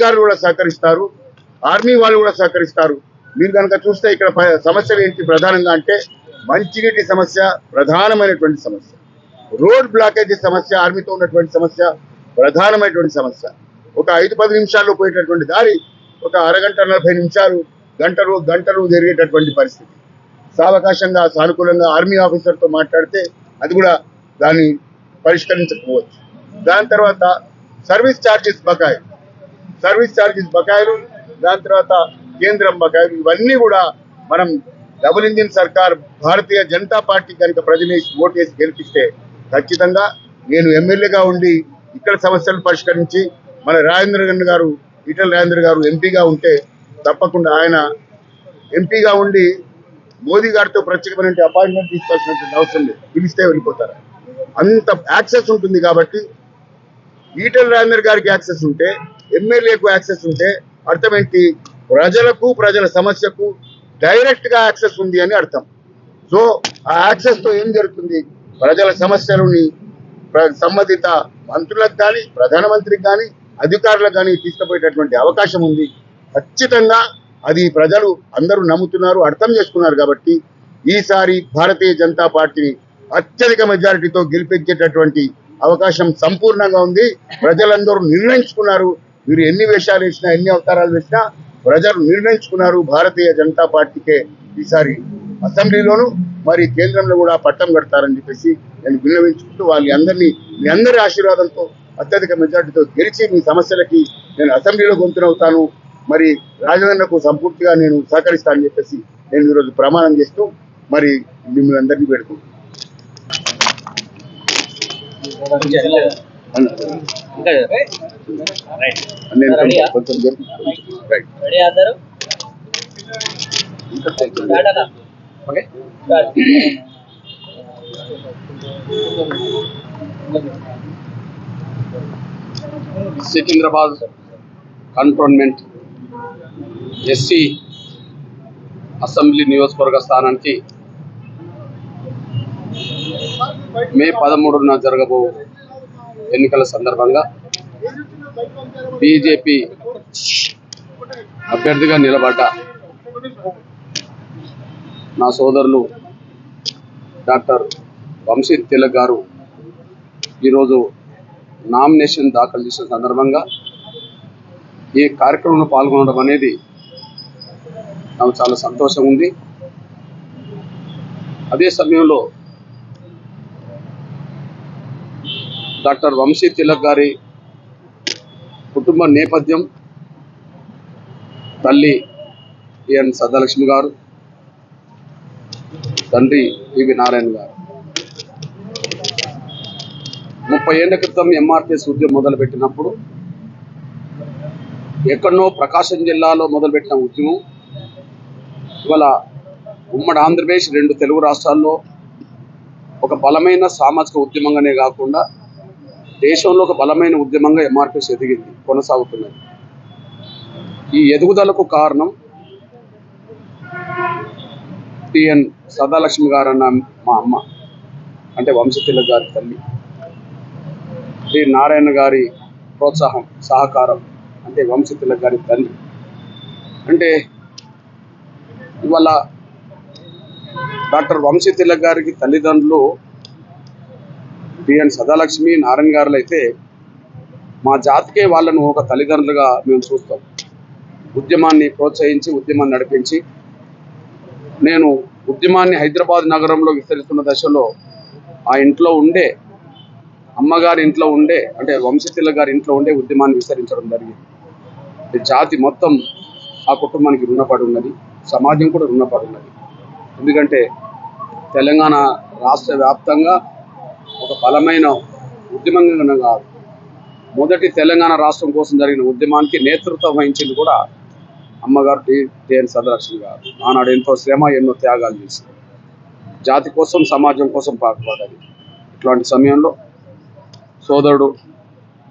అధికారులు కూడా సహకరిస్తారు ఆర్మీ వాళ్ళు కూడా సహకరిస్తారు. మీరు కనుక చూస్తే ఇక్కడ సమస్యలు ఏంటి ప్రధానంగా అంటే మంచినీటి సమస్య ప్రధానమైనటువంటి సమస్య. రోడ్ బ్లాకేజీ సమస్య ఆర్మీతో ఉన్నటువంటి సమస్య ప్రధానమైనటువంటి సమస్య. ఒక ఐదు పది నిమిషాల్లో పోయేటటువంటి దారి ఒక అరగంట నలభై నిమిషాలు గంటలు గంటలు జరిగేటటువంటి పరిస్థితి. సావకాశంగా సానుకూలంగా ఆర్మీ ఆఫీసర్తో మాట్లాడితే అది కూడా దాన్ని పరిష్కరించకపోవచ్చు. దాని తర్వాత సర్వీస్ ఛార్జెస్ బకాయి. సర్వీస్ ఛార్జెస్ బకాయిలు దాని తర్వాత కేంద్రం బకాయిలు ఇవన్నీ కూడా మనం డబుల్ ఇంజిన్ సర్కార్ భారతీయ జనతా పార్టీ కనుక ప్రజలు ఓటు వేసి గెలిపిస్తే ఖచ్చితంగా నేను ఎమ్మెల్యేగా ఉండి ఇక్కడ సమస్యలు పరిష్కరించి మన రాజేంద్ర గారు ఈటల రాజేంద్ర గారు ఎంపీగా ఉంటే తప్పకుండా ఆయన ఎంపీగా ఉండి మోదీ గారితో ప్రత్యేకమైన అపాయింట్మెంట్ తీసుకోవాల్సినటువంటి అవసరం లేదు. పిలిస్తే వెళ్ళిపోతారు. అంత యాక్సెస్ ఉంటుంది కాబట్టి ఈటల రాజేంద్ర గారికి యాక్సెస్ ఉంటే ఎమ్మెల్యేకు యాక్సెస్ ఉంటే అర్థం ఏంటి? ప్రజలకు ప్రజల సమస్యకు డైరెక్ట్గా యాక్సెస్ ఉంది అని అర్థం. సో ఆ యాక్సెస్తో ఏం జరుగుతుంది? ప్రజల సమస్యలని ప్ర- సంబంధిత మంత్రులకు కానీ ప్రధానమంత్రికి కానీ అధికారులకు కానీ తీసుకుపోయేటటువంటి అవకాశం ఉంది. ఖచ్చితంగా అది ప్రజలు అందరూ నమ్ముతున్నారు అర్థం చేసుకున్నారు కాబట్టి ఈసారి భారతీయ జనతా పార్టీని అత్యధిక మెజారిటీతో గెలిపించేటటువంటి అవకాశం సంపూర్ణంగా ఉంది. ప్రజలందరూ నిర్ణయించుకున్నారు. మీరు ఎన్ని వేషాలు వేసినా ఎన్ని అవతారాలు వేసినా ప్రజలు నిర్ణయించుకున్నారు భారతీయ జనతా పార్టీకే ఈసారి అసెంబ్లీలోను. మరి కేంద్రంలో కూడా పట్టం కడతారని చెప్పేసి నేను విన్నవించుకుంటూ వాళ్ళ అందరినీ మీ అందరి ఆశీర్వాదంతో అత్యధిక మెజార్టీతో గెలిచి మీ సమస్యలకి నేను అసెంబ్లీలో గొంతునవుతాను మరి రాజధానులకు సంపూర్తిగా నేను సహకరిస్తానని చెప్పేసి నేను ఈరోజు ప్రమాణం చేస్తూ మరి మిమ్మల్ని అందరినీ పెడుతున్నాను సికింద్రాబాద్ కంటోన్మెంట్ ఎస్సీ అసెంబ్లీ నియోజకవర్గ స్థానానికి మే పదమూడున జరగబో ఎన్నికల సందర్భంగా బీజేపీ అభ్యర్థిగా నిలబడ్డ నా సోదరులు డాక్టర్ వంశీ తిలక్ గారు ఈరోజు నామినేషన్ దాఖలు చేసిన సందర్భంగా ఈ కార్యక్రమంలో పాల్గొనడం అనేది నాకు చాలా సంతోషం ఉంది. అదే సమయంలో డాక్టర్ వంశీ తిలక్ గారి కుటుంబ నేపథ్యం తల్లి ఎన్ సదాలక్ష్మి గారు తండ్రి పివి నారాయణ గారు. ముప్పై ఏళ్ళ క్రితం ఎంఆర్పిఎస్ ఉద్యమం మొదలుపెట్టినప్పుడు ఎక్కడనో ప్రకాశం జిల్లాలో మొదలుపెట్టిన ఉద్యమం. ఇవాళ ఉమ్మడి ఆంధ్రప్రదేశ్ రెండు తెలుగు రాష్ట్రాల్లో ఒక బలమైన సామాజిక ఉద్యమంగానే కాకుండా దేశంలో ఒక బలమైన ఉద్యమంగా ఎంఆర్పిఎస్ ఎదిగింది కొనసాగుతున్నది. ఈ ఎదుగుదలకు కారణం టిఎన్ సదాలక్ష్మి గారు అన్న మా అమ్మ అంటే వంశతిల గారి తల్లి. టి నారాయణ గారి ప్రోత్సాహం సహకారం అంటే వంశతిల గారి తల్లి. అంటే ఇవాళ డాక్టర్ వంశీ తిలక్ గారికి తల్లిదండ్రులు బిఎన్ సదాలక్ష్మి నారాయణ గారులు అయితే మా జాతికే వాళ్ళను ఒక తల్లిదండ్రులుగా మేము చూస్తాం. ఉద్యమాన్ని ప్రోత్సహించి ఉద్యమాన్ని నడిపించి. నేను ఉద్యమాన్ని హైదరాబాద్ నగరంలో విస్తరిస్తున్న దశలో ఆ ఇంట్లో ఉండే అమ్మగారి ఇంట్లో ఉండే అంటే వంశతిల గారి ఇంట్లో ఉండే ఉద్యమాన్ని విస్తరించడం జరిగింది. ఈ జాతి మొత్తం ఆ కుటుంబానికి రుణపడి ఉన్నది సమాజం కూడా రుణపడి ఉన్నది. ఎందుకంటే తెలంగాణ రాష్ట్ర వ్యాప్తంగా ఒక బలమైన ఉద్యమంగా కాదు. మొదటి తెలంగాణ రాష్ట్రం కోసం జరిగిన ఉద్యమానికి నేతృత్వం వహించింది కూడా అమ్మగారు టి. టిఎన్ సదలక్ష్మి గారు. ఆనాడు ఎంతో శ్రమ ఎన్నో త్యాగాలు చేశారు. జాతి కోసం సమాజం కోసం పాటుపడ్డది ఇట్లాంటి సమయంలో సోదరుడు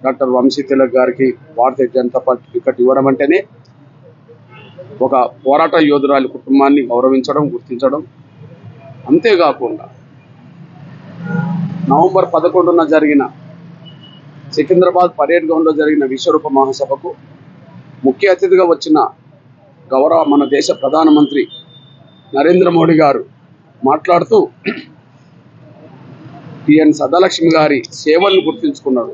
డాక్టర్ వంశీ తిలక్ గారికి భారతీయ జనతా పార్టీ టికెట్ ఇవ్వడం అంటేనే ఒక పోరాట యోధురాలి కుటుంబాన్ని గౌరవించడం గుర్తించడం అంతేకాకుండా నవంబర్ పదకొండున జరిగిన సికింద్రాబాద్ పరేడ్ గ్రౌండ్లో జరిగిన విశ్వరూప మహాసభకు ముఖ్య అతిథిగా వచ్చిన గౌరవ మన దేశ ప్రధానమంత్రి నరేంద్ర మోడీ గారు మాట్లాడుతూ టిఎన్ సదాలక్ష్మి గారి సేవలను గుర్తించుకున్నాడు.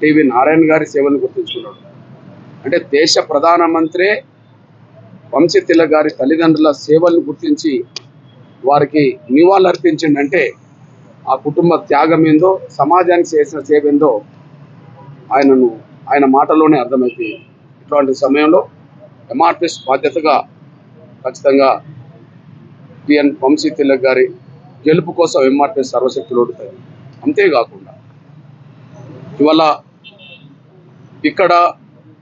టివి నారాయణ గారి సేవలను గుర్తించుకున్నాడు. అంటే దేశ ప్రధానమంత్రే వంశీ తిలక్ గారి తల్లిదండ్రుల సేవలను గుర్తించి వారికి నివాళులర్పించిండంటే ఆ కుటుంబ త్యాగం ఏందో సమాజానికి చేసిన సేవ ఏందో ఆయనను ఆయన మాటలోనే అర్థమైపోయింది ఇటువంటి సమయంలో ఎంఆర్పిఎస్ బాధ్యతగా ఖచ్చితంగా టిఎన్ వంశీ తిలక్ గారి గెలుపు కోసం ఎంఆర్పిఎస్ సర్వశక్తులు ఓడుతాయి అంతేకాకుండా ఇవాళ ఇక్కడ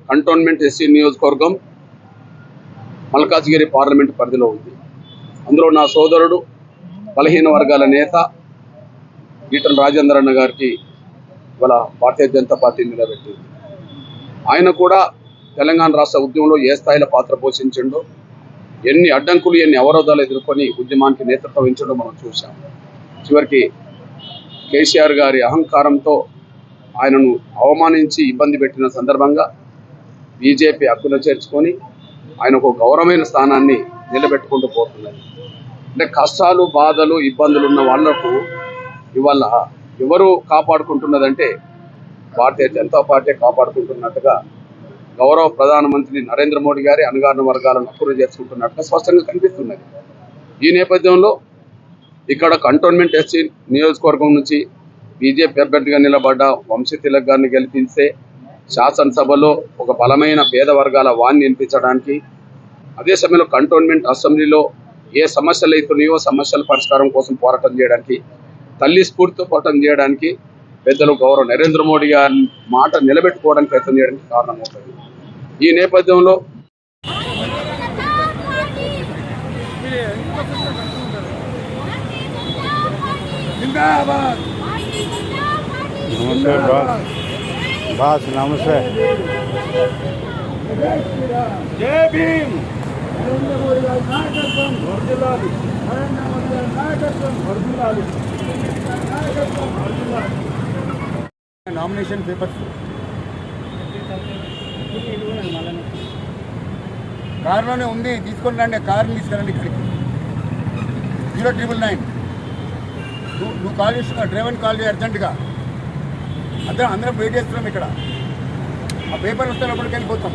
కంటోన్మెంట్ ఎస్సీ నియోజకవర్గం మల్కాజ్గిరి పార్లమెంట్ పరిధిలో ఉంది. అందులో నా సోదరుడు బలహీన వర్గాల నేత ఈటల రాజేందర్ అన్న గారికి ఇవాళ భారతీయ జనతా పార్టీ నిలబెట్టింది. ఆయన కూడా తెలంగాణ రాష్ట్ర ఉద్యమంలో ఏ స్థాయిలో పాత్ర పోషించిండో ఎన్ని అడ్డంకులు ఎన్ని అవరోధాలు ఎదుర్కొని ఉద్యమానికి నేతృత్వం వహించడం మనం చూసాం చివరికి కేసీఆర్ గారి అహంకారంతో ఆయనను అవమానించి ఇబ్బంది పెట్టిన సందర్భంగా బీజేపీ హక్కులు చేర్చుకొని ఆయన ఒక గౌరవమైన స్థానాన్ని నిలబెట్టుకుంటూ పోతున్నారు. అంటే కష్టాలు బాధలు ఇబ్బందులు ఉన్న వాళ్ళకు ఇవాళ ఎవరు కాపాడుకుంటున్నదంటే భారతీయ జనతా పార్టీ కాపాడుకుంటున్నట్టుగా గౌరవ ప్రధానమంత్రి నరేంద్ర మోడీ గారి అణగారిన వర్గాలను అప్పులు చేసుకుంటున్నట్టుగా స్పష్టంగా కనిపిస్తున్నది. ఈ నేపథ్యంలో ఇక్కడ కంటోన్మెంట్ ఎస్సీ నియోజకవర్గం నుంచి బీజేపీ అభ్యర్థిగా నిలబడ్డ వంశీ తిలక్ గారిని గెలిపిస్తే శాసనసభలో ఒక బలమైన పేద వర్గాల వాణ్ణి వినిపించడానికి అదే సమయంలో కంటోన్మెంట్ అసెంబ్లీలో ఏ సమస్యలు అవుతున్నాయో సమస్యల పరిష్కారం కోసం పోరాటం చేయడానికి తల్లి స్ఫూర్తితో పోరాటం చేయడానికి పెద్దలు గౌరవ నరేంద్ర మోడీ గారి మాట నిలబెట్టుకోవడానికి ప్రయత్నం చేయడానికి కారణమవుతుంది. ఈ నేపథ్యంలో నమస్తే బాస్ బాస్ నమస్తే. జై భీమ్! నరేంద్ర నాయకత్వం వర్జులాలి నరేంద్ర మోడీ గారి నాయకత్వం వర్జులాలి నాయకత్వం వర్జులాలి నామినేషన్ పేపర్స్ కారులోనే ఉంది తీసుకొని రండి కారుని తీసుకురండి ఇక్కడికి. Zero triple nine. నువ్వు నువ్వు కాల్ చేస్తున్నా డ్రైవర్ని కాల్ చేయి అర్జెంటుగా. అందరం అందరం వెయిట్ చేస్తున్నాం ఇక్కడ. ఆ పేపర్ వస్తే లోపలికి వెళ్ళిపోతాం.